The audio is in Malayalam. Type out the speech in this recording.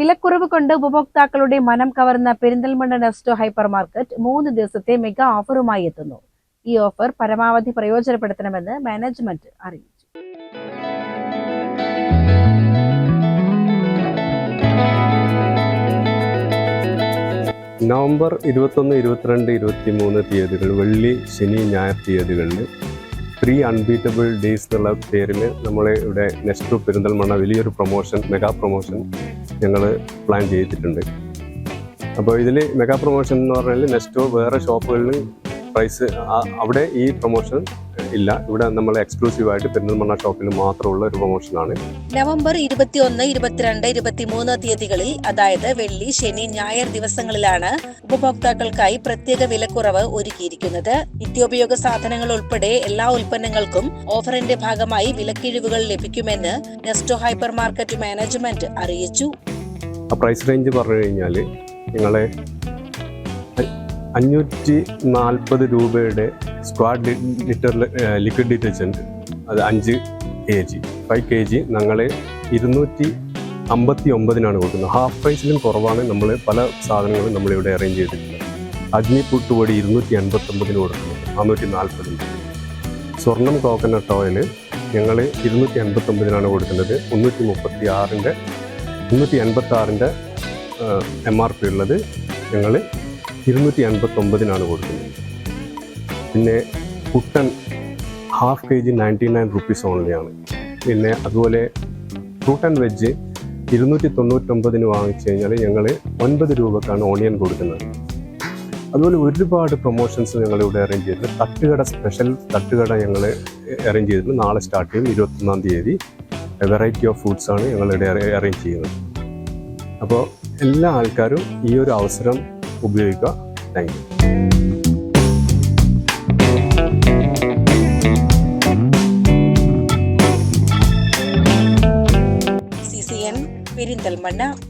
വിലക്കുറവ് കൊണ്ട് ഉപഭോക്താക്കളുടെ മനം കവർന്ന പെരിന്തൽമണ്ണ നെസ്റ്റോ ഹൈപ്പർ മാർക്കറ്റ് മൂന്ന് ദിവസത്തെ മെഗാ ഓഫറുമായി എത്തുന്നു. ഈ ഓഫർ പരമാവധി പ്രയോജനപ്പെടുത്തണമെന്ന് മാനേജ്മെന്റ് അറിയിച്ചു. നവംബർ ഇരുപത്തൊന്ന് ഇരുപത്തിരണ്ട് ഇരുപത്തി മൂന്ന് തീയതികൾ വെള്ളി ശനി ഞായർ തീയതികളിൽ ത്രീ അൺബീറ്റബിൾ ഡേയ്സ് എന്നുള്ള പേരിൽ നമ്മൾ ഇവിടെ നെക്സ്റ്റ് പെരിന്തൽമണ്ണ വലിയൊരു പ്രൊമോഷൻ മെഗാ പ്രൊമോഷൻ ഞങ്ങൾ പ്ലാൻ ചെയ്തിട്ടുണ്ട്. അപ്പോൾ ഇതിൽ മെഗാ പ്രൊമോഷൻ എന്ന് പറഞ്ഞാൽ നെക്സ്റ്റോ വേറെ ഷോപ്പുകളിൽ പ്രൈസ് അവിടെ ഈ പ്രൊമോഷൻ ഇല്ല. ഇവിടെ നമ്മൾ എക്സ്ക്ലൂസീവായിട്ട് പെരിന്തൽമണ്ണ ഷോപ്പിൽ മാത്രമുള്ള ഒരു പ്രൊമോഷനാണ് നവംബർ ഇരുപത്തിയൊന്ന് ഇരുപത്തിരണ്ട് ഇരുപത്തിമൂന്ന് തീയതികളിൽ അതായത് വെള്ളി ശനി ഞായർ ദിവസങ്ങളിലാണ് ഉപഭോക്താക്കൾക്കായി പ്രത്യേക വിലക്കുറവ് ഒരുക്കിയിരിക്കുന്നത്. നിത്യോപയോഗ സാധനങ്ങൾ ഉൾപ്പെടെ എല്ലാ ഉൽപ്പന്നങ്ങൾക്കും ഓഫറിന്റെ ഭാഗമായി വിലക്കിഴിവുകൾ ലഭിക്കുമെന്ന് നെസ്റ്റോ ഹൈപ്പർ മാർക്കറ്റ് മാനേജ്മെന്റ് അറിയിച്ചു. ആ പ്രൈസ് റേഞ്ച് പറഞ്ഞു കഴിഞ്ഞാൽ നിങ്ങളെ അഞ്ഞൂറ്റി നാൽപ്പത് രൂപയുടെ സ്ക്വാഡ് ലിറ്റർ ലിക്വിഡ് ഡിറ്റർജന്റ് അത് അഞ്ച് K G five K G ഞങ്ങൾ ഇരുന്നൂറ്റി അമ്പത്തി ഒമ്പതിനാണ് കൊടുക്കുന്നത് ഹാഫ് പ്രൈസിലും കുറവാണ് നമ്മൾ പല സാധനങ്ങളും നമ്മളിവിടെ അറേഞ്ച് ചെയ്തിട്ടുള്ളത്. അഗ്നി പുട്ടുപൊടി ഇരുന്നൂറ്റി എൺപത്തൊമ്പതിന് കൊടുക്കുന്നത് നാനൂറ്റി നാൽപ്പതിന്. സ്വർണം കോക്കനട്ട് ഓയിൽ ഞങ്ങൾ ഇരുന്നൂറ്റി എൺപത്തൊമ്പതിനാണ് കൊടുക്കുന്നത്. മുന്നൂറ്റി മുപ്പത്തി ആറിന്റെ മുന്നൂറ്റി എൺപത്തി ആറിന്റെ എം ആർ പി ഉള്ളത് ഞങ്ങൾ ഇരുന്നൂറ്റി എൺപത്തൊമ്പതിനാണ് കൊടുക്കുന്നത്. പിന്നെ കുട്ടൻ half K G ninety nine rupees ഓൺലിയാണ് പിന്നെ അതുപോലെ ഫ്രൂട്ട് ആൻഡ് വെജ് ഇരുന്നൂറ്റി തൊണ്ണൂറ്റൊമ്പതിന് വാങ്ങിച്ചു കഴിഞ്ഞാൽ ഞങ്ങൾ ഒൻപത് രൂപക്കാണ് ഓണിയൻ കൊടുക്കുന്നത്. അതുപോലെ ഒരുപാട് പ്രൊമോഷൻസ് ഞങ്ങൾ ഇവിടെ അറേഞ്ച് ചെയ്തിട്ടുണ്ട്. തട്ടുകട സ്പെഷ്യൽ തട്ടുകട ഞങ്ങൾ അറേഞ്ച് ചെയ്തിട്ടുണ്ട്. നാളെ സ്റ്റാർട്ട് ചെയ്യും ഇരുപത്തൊന്നാം തീയതി. വെറൈറ്റി ഓഫ് ഫുഡ്സ് ആണ് ഞങ്ങൾ ഇവിടെ അറേഞ്ച് ചെയ്യുന്നത്. അപ്പോൾ എല്ലാ ആൾക്കാരും ഈ ഒരു അവസരം ഉപയോഗിക്കുക. Thank you Perinthalmanna.